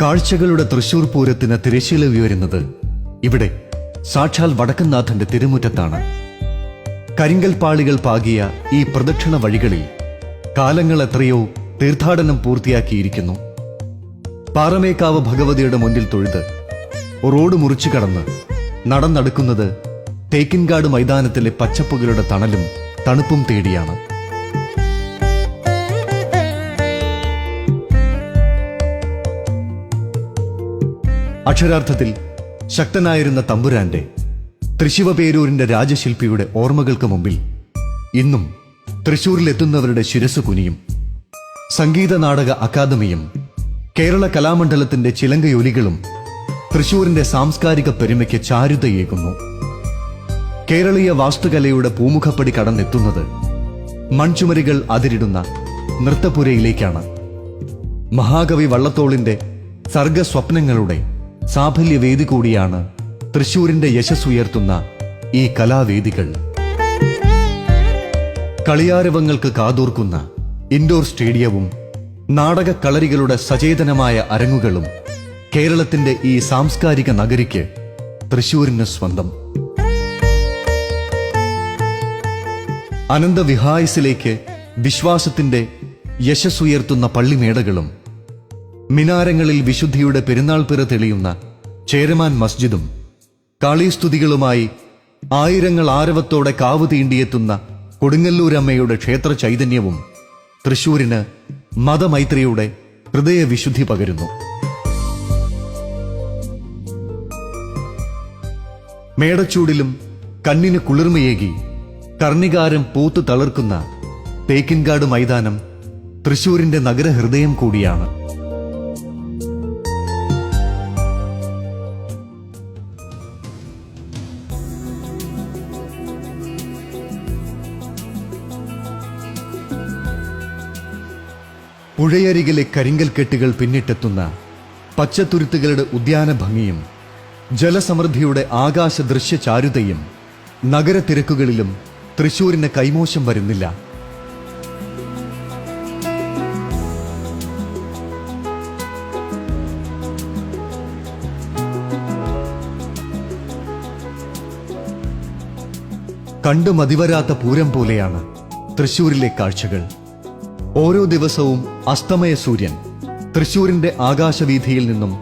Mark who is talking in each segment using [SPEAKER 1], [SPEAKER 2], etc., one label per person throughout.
[SPEAKER 1] കാഴ്ചകളുടെ തൃശൂർ പൂരത്തിന് തിരശ്ശീല ഉയരുന്നത് ഇവിടെ സാക്ഷാൽ വടക്കനാഥന്റെ തിരുമുറ്റത്താണ്. കരിങ്കൽ പാളികൾ പാകിയ ഈ പ്രദക്ഷിണ വഴികളിൽ കാലങ്ങൾ എത്രയോ തീർത്ഥാടനം പൂർത്തിയാക്കിയിരിക്കുന്നു. പാറമേക്കാവ് ഭഗവതിയുടെ മുന്നിൽ തൊഴുത് റോഡ് മുറിച്ചു കടന്ന് നടന്നടുക്കുന്നത് തേക്കിൻകാട് മൈതാനത്തിലെ പച്ചപ്പുകളുടെ തണലും തണുപ്പും തേടിയാണ്. അക്ഷരാർത്ഥത്തിൽ ശക്തനായിരുന്ന തമ്പുരാന്റെ തൃശിവപേരൂരിന്റെ രാജശില്പിയുടെ ഓർമ്മകൾക്ക് മുമ്പിൽ ഇന്നും തൃശൂരിലെത്തുന്നവരുടെ ശിരസ് കുനിയും. സംഗീത നാടക അക്കാദമിയും കേരള കലാമണ്ഡലത്തിന്റെ ചിലങ്കയൊലികളും തൃശൂരിന്റെ സാംസ്കാരിക പെരുമയ്ക്ക് ചാരുതയേകുന്നു. കേരളീയ വാസ്തുകലയുടെ പൂമുഖപ്പടി കടന്നെത്തുന്നത് മൺചുമരികൾ അതിരിടുന്ന നൃത്തപുരയിലേക്കാണ്. മഹാകവി വള്ളത്തോളിന്റെ സർഗസ്വപ്നങ്ങളുടെ സാഫല്യവേദി കൂടിയാണ് തൃശൂരിന്റെ യശസ്സുയർത്തുന്ന ഈ കലാവേദികൾ. കളിയാരവങ്ങൾക്ക് കാതോർക്കുന്ന ഇൻഡോർ സ്റ്റേഡിയവും നാടക കളരികളുടെ സചേതനമായ അരങ്ങുകളും കേരളത്തിന്റെ ഈ സാംസ്കാരിക നഗരിക്ക് തൃശൂരിന് സ്വന്തം. അനന്തവിഹായസിലേക്ക് വിശ്വാസത്തിന്റെ യശസ്സുയർത്തുന്ന പള്ളിമേടകളും മിനാരങ്ങളിൽ വിശുദ്ധിയുടെ പെരുന്നാൾ പിറ തെളിയുന്ന ചേരമാൻ മസ്ജിദും കാളീസ്തുതികളുമായി ആയിരങ്ങൾ ആരവത്തോടെ കാവ് തീണ്ടിയെത്തുന്ന കൊടുങ്ങല്ലൂരമ്മയുടെ ക്ഷേത്ര ചൈതന്യവും തൃശൂരിന് മതമൈത്രിയുടെ ഹൃദയവിശുദ്ധി പകരുന്നു. മേടച്ചൂടിലും കണ്ണിന് കുളിർമയേകി കർണികാരം പൂത്തു തളിർക്കുന്ന തേക്കിൻകാട് മൈതാനം തൃശൂരിന്റെ നഗരഹൃദയം കൂടിയാണ്. പുഴയരികിലെ കരിങ്കൽ കെട്ടുകൾ പിന്നിട്ടെത്തുന്ന പച്ചത്തുരുത്തുകളുടെ ഉദ്യാന ഭംഗിയും ജലസമൃദ്ധിയുടെ ആകാശ ദൃശ്യ ചാരുതയും നഗരത്തിരക്കുകളിലും തൃശൂരിന് കൈമോശം വരുന്നില്ല. കണ്ടു മതിവരാത്ത പൂരം പോലെയാണ് തൃശൂരിലെ കാഴ്ചകൾ. ഓരോ ദിവസവും അസ്തമയ സൂര്യൻ തൃശൂരിന്റെ ആകാശവീഥിയിൽ നിന്നും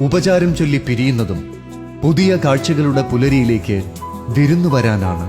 [SPEAKER 1] ഉപചാരം ചൊല്ലി പിരിയുന്നതും പുതിയ കാഴ്ചകളുടെ പുലരിയിലേക്ക് വിരുന്നു വരാനാണ്